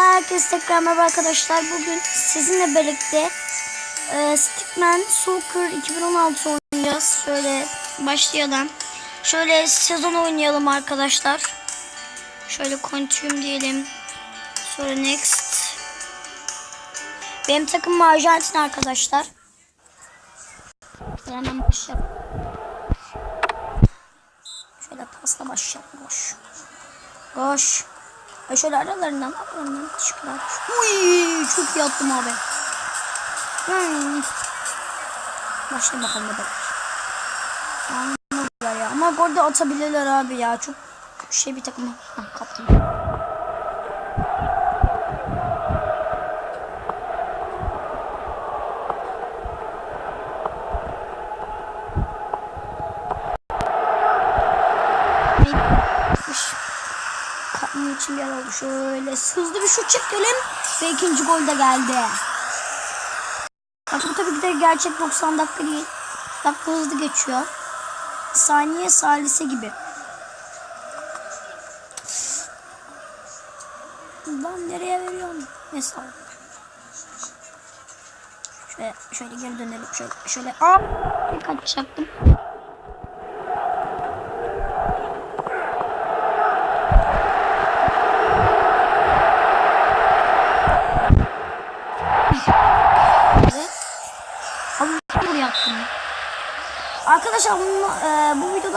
Herkese tekrar merhaba arkadaşlar. Bugün sizinle birlikte e, Stickman Soccer 2016 oynayacağız. Şöyle başlayalım. Şöyle sezon oynayalım arkadaşlar. Şöyle continue diyelim. Sonra next. Benim takımım Arjantin arkadaşlar. Şöyle hemen başlayalım. Şöyle pasla başlayalım. Koş. Koş. Ay şöyle aralarından aralarından çıktılar. Uy çok iyi attım abi. Hmm. Başlayalım bakalım ne kadar. Anladılar ya. Ama golde atabilirler abi ya. Çok şey bir takım. Ah kaptım. İçin bir oldu. Şöyle hızlı bir şut çekelim. Ve ikinci gol de geldi. Bak bu tabii ki de gerçek 90 dakika değil. Dakika hızlı geçiyor. Saniye salise gibi. Lan nereye veriyorsun? Neyse abi. Şöyle, şöyle geri dönelim. Şöyle, şöyle. Aa! Kaçacaktım.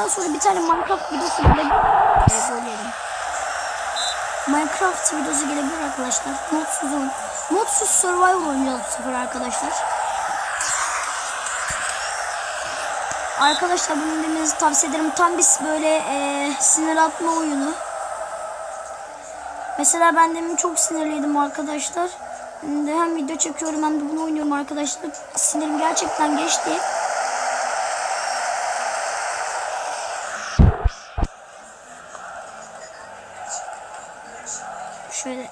Videodan sonra bir tane Minecraft videosu gelebilir. Gol yedim. Minecraft videosu gelebilir arkadaşlar. Modsuz oyun. Modsuz survival oynayacağız bu sefer arkadaşlar. Arkadaşlar bunu bilmenizi tavsiye ederim. Tam bir böyle e, sinir atma oyunu. Mesela ben demin çok sinirliydim arkadaşlar. Hem video çekiyorum hem de bunu oynuyorum arkadaşlar. Sinirim gerçekten geçti. Şöyle.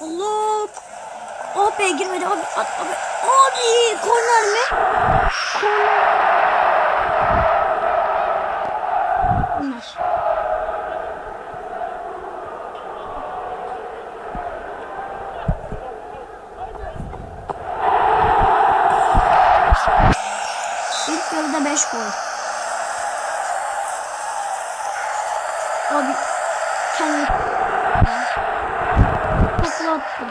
Allah. Be girmedi abi. At, abi. Abi korner mi? Korner. Korner. İlk yarıda 5 gol. Abi kendi takla attım.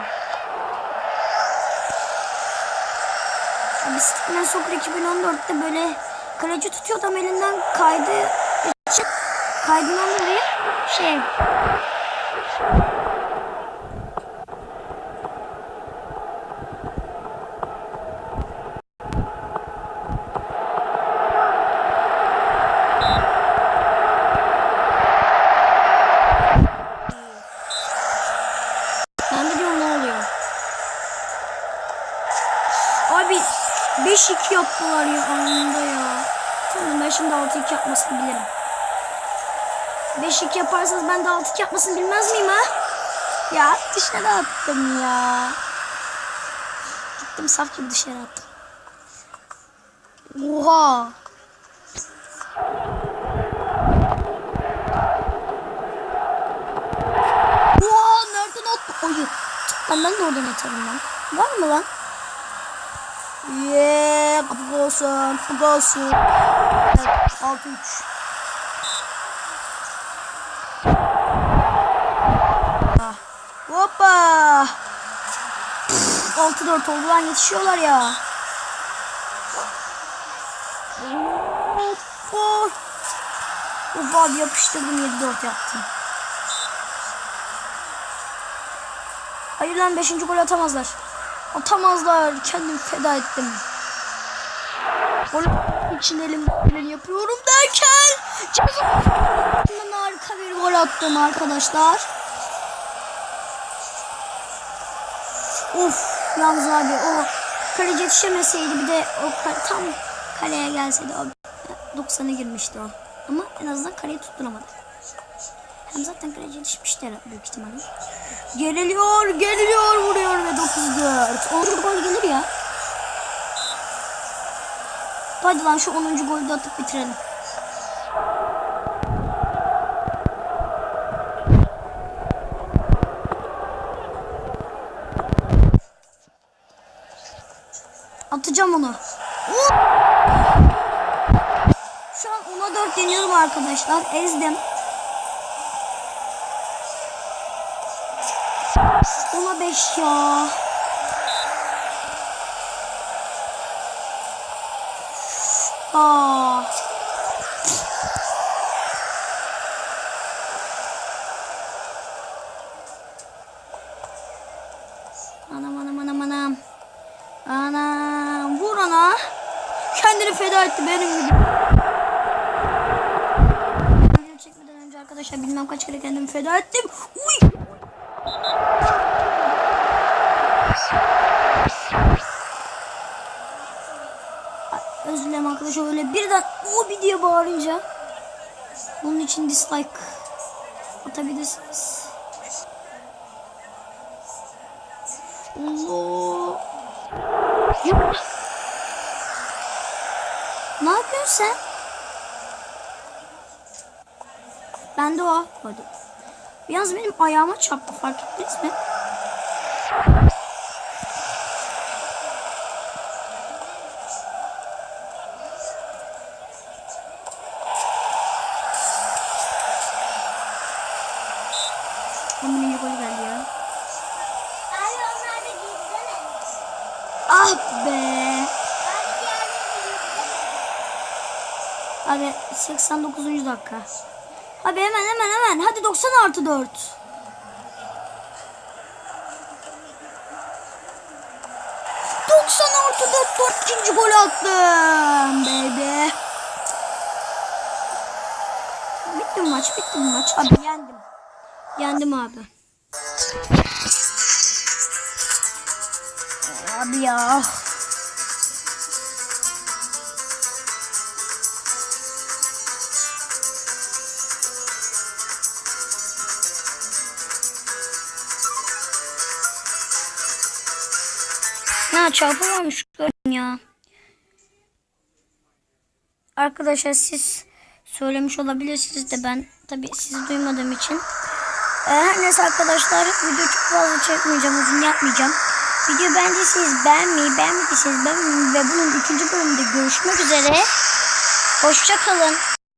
Abi Stickman Soccer 2014'te böyle kaleci tutuyor tam elinden kaydı için kaydından dolayı şey 5-2 yaptılar ya anında ya. Tamam ben şimdi 6-2 yapmasını bilirim. 5-2 yaparsanız ben de 6-2 yapmasını bilmez miyim ha? Ya dışarı attım ya. Gittim saf gibi dışarı attım. Oha. Oha nereden attı? Hayır. Lan ben de oradan atarım lan. Var mı lan? Yeee kapı olsun. Kapı olsun. Evet, 6-3. Ah, Hoppa. 6-4 oldu lan yetişiyorlar ya. Hoppa. Uf abi yapıştırdım 7-4 yaptım. Hayır lan 5. gol atamazlar. Atamazlar. Kendim feda ettim. Gol için elimden yapıyorum derken cezamdan harika bir gol attım arkadaşlar. Of yalnız abi o kaleci yetişemeseydi bir de o tam kaleye gelseydi o 90'a girmişti o. Ama en azından kaleyi tutturamadı. Hem zaten kaleci yetişmişti büyük ihtimalle. Geriliyor, geriliyor, Hadi lan şu 10. golü de atıp bitirelim. Atacağım onu. Şu an 10'a 4 deniyorum arkadaşlar. Ezdim. 10'a 5 ya. Aa. Anam anam anam anam. Anam vur ana. Kendini feda etti benim gibi. Video çekmeden önce arkadaşlar bilmem kaç kere kendimi feda ettim. Uy. Arkadaşlar öyle birden o diye bağırınca bunun için dislike atabilirsiniz. Allah. Ne yapıyorsun sen? Ben de o. Hadi. Yalnız benim ayağıma çarptı fark ettiniz mi? Ama yine gol geldi ya. Abi onlar da gitsene. Ah be. Abi diğerleri de gitsene. Abi 89. dakika. Abi hemen hemen hemen. Hadi 90 artı 4. ...90 artı 4 4 ikinci gol attım baby. Bitti maç? Bitti maç? Abi yendim. Yendim abi. Abi ya. Ya çarpamamış gördüm ya. Arkadaşlar siz söylemiş olabilirsiniz de ben tabi sizi duymadığım için. Ee, her neyse arkadaşlar video çok fazla çekmeyeceğim uzun yapmayacağım. Video beğendiyseniz beğenmeyi beğenmediyseniz beğenmeyi ve bunun ikinci bölümünde görüşmek üzere. Hoşçakalın.